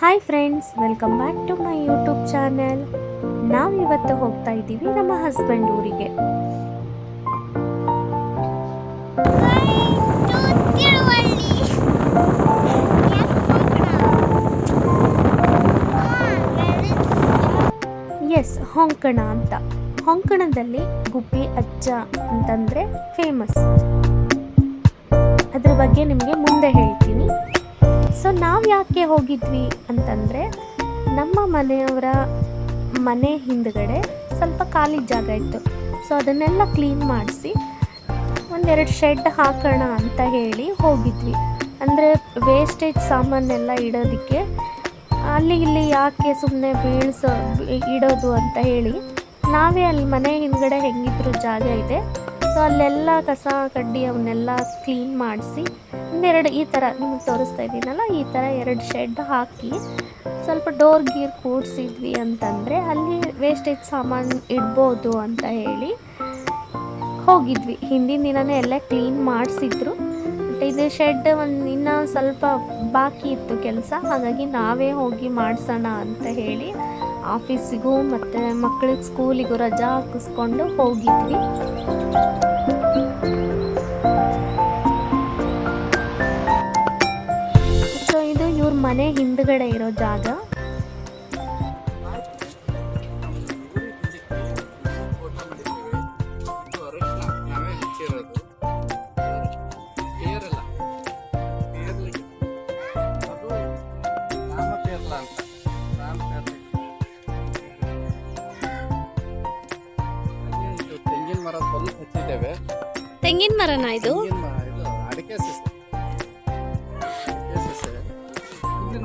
Hi friends welcome back to my YouTube channel ನಾವು ಇವತ್ತು ಹೋಗ್ತಾ ಇದ್ದೀವಿ ನಮ್ಮ ಹಸ್ಬೆಂಡ್ ಊರಿಗೆ. ಎಸ್ ಹೊಂಕಣ ಅಂತ. ಹೊಂಕಣದಲ್ಲಿ ಗುಬ್ಬಿ ಅಜ್ಜ ಅಂತಂದರೆ ಫೇಮಸ್ ಅದ್ರ ಬಗ್ಗೆ ನಿಮಗೆ ಮುಂದೆ ಹೇಳ್ತೀನಿ. ಸೊ ನಾವು ಯಾಕೆ ಹೋಗಿದ್ವಿ ಅಂತಂದರೆ, ನಮ್ಮ ಮನೆಯವರ ಮನೆ ಹಿಂದ್ಗಡೆ ಸ್ವಲ್ಪ ಖಾಲಿ ಜಾಗ ಇತ್ತು. ಸೊ ಅದನ್ನೆಲ್ಲ ಕ್ಲೀನ್ ಮಾಡಿಸಿ ಒಂದೆರಡು ಶೆಡ್ ಹಾಕೋಣ ಅಂತ ಹೇಳಿ ಹೋಗಿದ್ವಿ. ಅಂದರೆ ವೇಸ್ಟೇಜ್ ಸಾಮಾನೆಲ್ಲ ಇಡೋದಕ್ಕೆ, ಅಲ್ಲಿ ಇಲ್ಲಿ ಯಾಕೆ ಸುಮ್ಮನೆ ಬೀಳ್ಸೋ, ಇಡೋದು ಅಂತ ಹೇಳಿ ನಾವೇ ಅಲ್ಲಿ ಮನೆ ಹಿಂದ್ಗಡೆ ಹೆಂಗಿದ್ರು ಜಾಗ ಇದೆ. ಸೊ ಅಲ್ಲೆಲ್ಲ ಕಸ ಕಡ್ಡಿ ಅವನ್ನೆಲ್ಲ ಕ್ಲೀನ್ ಮಾಡಿಸಿ ಒಂದೆರಡು ಈ ಥರ ನಿಮಗೆ ತೋರಿಸ್ತಾ ಇದ್ದೀನಲ್ಲ, ಈ ಥರ ಎರಡು ಶೆಡ್ ಹಾಕಿ ಸ್ವಲ್ಪ ಡೋರ್ ಗೀರ್ ಕೂಡಿಸಿದ್ವಿ ಅಂತಂದರೆ ಅಲ್ಲಿ ವೇಸ್ಟೇಜ್ ಸಾಮಾನು ಇಡ್ಬೋದು ಅಂತ ಹೇಳಿ ಹೋಗಿದ್ವಿ. ಹಿಂದಿನ ದಿನವೇ ಎಲ್ಲ ಕ್ಲೀನ್ ಮಾಡಿಸಿದ್ರು. ಬಟ್ ಇದು ಶೆಡ್ ಒಂದು ಇನ್ನೂ ಸ್ವಲ್ಪ ಬಾಕಿ ಇತ್ತು ಕೆಲಸ, ಹಾಗಾಗಿ ನಾವೇ ಹೋಗಿ ಮಾಡಿಸೋಣ ಅಂತ ಹೇಳಿ ಆಫೀಸಿಗೂ ಮತ್ತು ಮಕ್ಕಳಿಗೆ ಸ್ಕೂಲಿಗೂ ರಜಾ ಹಾಕಿಸ್ಕೊಂಡು ಹೋಗಿದ್ವಿ. ಮನೆ ಹಿಂದ್ಗಡೆ ಇರೋ ಜಾಗ. ಇದು ಮರನಾ ಇದು? ಹಚ್ಚಿರೋದು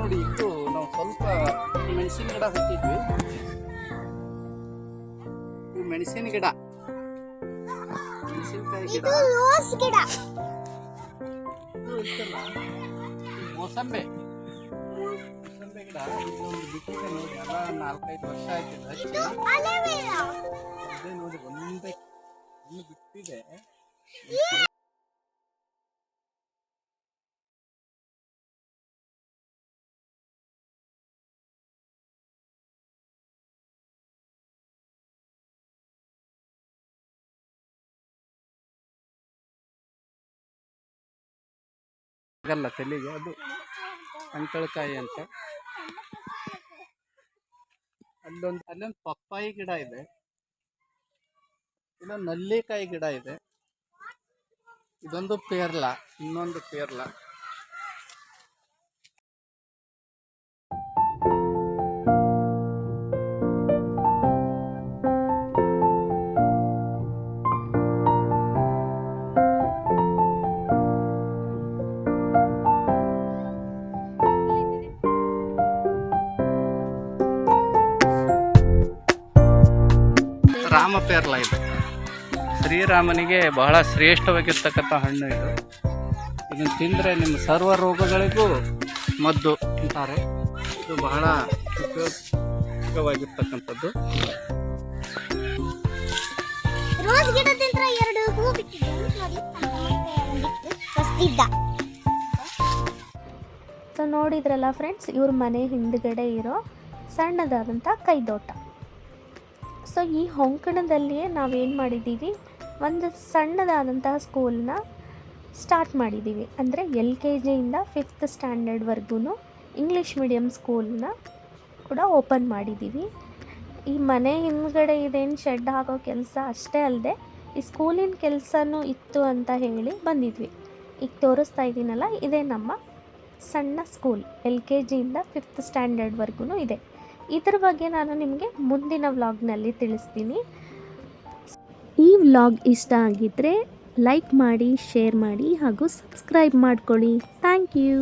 ನೋಡಿ ಇದು ನಾವು ಸ್ವಲ್ಪ ಮೆಣಸಿನ ಗಿಡ ಹಚ್ಚಿದ್ವಿ ಇದು ಮೆಣಸಿನ ಗಿಡ. ಮೆಣಸಿನಕಾಯಿ ಗಿಡ. ಇದು ಮೋಸಂಬೆ. ಮೋಸಂಬೆ ಗಿಡ. ಇದೊಂದು ಬಿಟ್ಟಿದೆ ನೋಡಿ. ಎಲ್ಲ ನಾಲ್ಕೈದು ವರ್ಷ ಆಯ್ತು ಹಚ್ಚಿ. ಅದೇ ನೋಡಿ ಒಂದೇ ಇನ್ನು ಬಿಟ್ಟಿದೆ. ಆಗಲ್ಲ ತಲೆಗೆ, ಅದು ಅಂಕಳಕಾಯಿ ಅಂತ. ಅಲ್ಲೊಂದು ಅಲ್ಲೊಂದು ಪಪ್ಪಾಯಿ ಗಿಡ ಇದೆ. ಇಲ್ಲೊಂದು ನಲ್ಲಿಕಾಯಿ ಗಿಡ ಇದೆ. ಇದೊಂದು ಪೇರ್ಲ, ಇನ್ನೊಂದು ಪೇರ್ಲ. ರಾಮ ಪೇರ್ಲ ಇದು. ಶ್ರೀರಾಮನಿಗೆ ಬಹಳ ಶ್ರೇಷ್ಠವಾಗಿರ್ತಕ್ಕಂಥ ಹಣ್ಣು ಇದು. ಇದನ್ನು ತಿಂದರೆ ನಿಮ್ಮ ಸರ್ವ ರೋಗಗಳಿಗೂ ಮದ್ದು ಅಂತಾರೆ. ಇದು ಬಹಳ ಉಪಯೋಗವಾಗಿರ್ತಕ್ಕಂಥದ್ದು. ಸೊ ನೋಡಿದ್ರಲ್ಲ ಫ್ರೆಂಡ್ಸ್ ಇವ್ರ ಮನೆ ಹಿಂದ್ಗಡೆ ಇರೋ ಸಣ್ಣದಾದಂಥ ಕೈದೋಟ. ಸೊ ಈ ಹೊಂಕಣದಲ್ಲಿಯೇ ನಾವೇನು ಮಾಡಿದ್ದೀವಿ? ಒಂದು ಸಣ್ಣದಾದಂತಹ ಸ್ಕೂಲ್ನ ಸ್ಟಾರ್ಟ್ ಮಾಡಿದ್ದೀವಿ. ಅಂದರೆ ಎಲ್ ಕೆ ಜಿಯಿಂದ ಫಿಫ್ತ್ ಸ್ಟ್ಯಾಂಡರ್ಡ್ವರೆಗೂ ಇಂಗ್ಲೀಷ್ ಮೀಡಿಯಮ್ ಸ್ಕೂಲ್ನ ಕೂಡ ಓಪನ್ ಮಾಡಿದ್ದೀವಿ. ಈ ಮನೆ ಹಿಂದ್ಗಡೆ ಇದೇನು ಶೆಡ್ ಹಾಕೋ ಕೆಲಸ ಅಷ್ಟೇ ಅಲ್ಲದೆ ಈ ಸ್ಕೂಲಿನ ಕೆಲಸನೂ ಇತ್ತು ಅಂತ ಹೇಳಿ ಬಂದಿದ್ವಿ. ಈಗ ತೋರಿಸ್ತಾ ಇದ್ದೀನಲ್ಲ, ಇದೇ ನಮ್ಮ ಸಣ್ಣ ಸ್ಕೂಲ್, ಎಲ್ ಕೆ ಜಿಯಿಂದ ಫಿಫ್ತ್ ಸ್ಟ್ಯಾಂಡರ್ಡ್ವರೆಗೂ ಇದೆ. ಇದ್ರ ಬಗ್ಗೆ ನಾನು ನಿಮಗೆ ಮುಂದಿನ ವ್ಲಾಗ್ನಲ್ಲಿ ತಿಳಿಸ್ತೀನಿ. ಈ ವ್ಲಾಗ್ ಇಷ್ಟ ಆಗಿದ್ದರೆ ಲೈಕ್ ಮಾಡಿ, ಶೇರ್ ಮಾಡಿ ಹಾಗೂ ಸಬ್ಸ್ಕ್ರೈಬ್ ಮಾಡ್ಕೊಳ್ಳಿ. Thank you.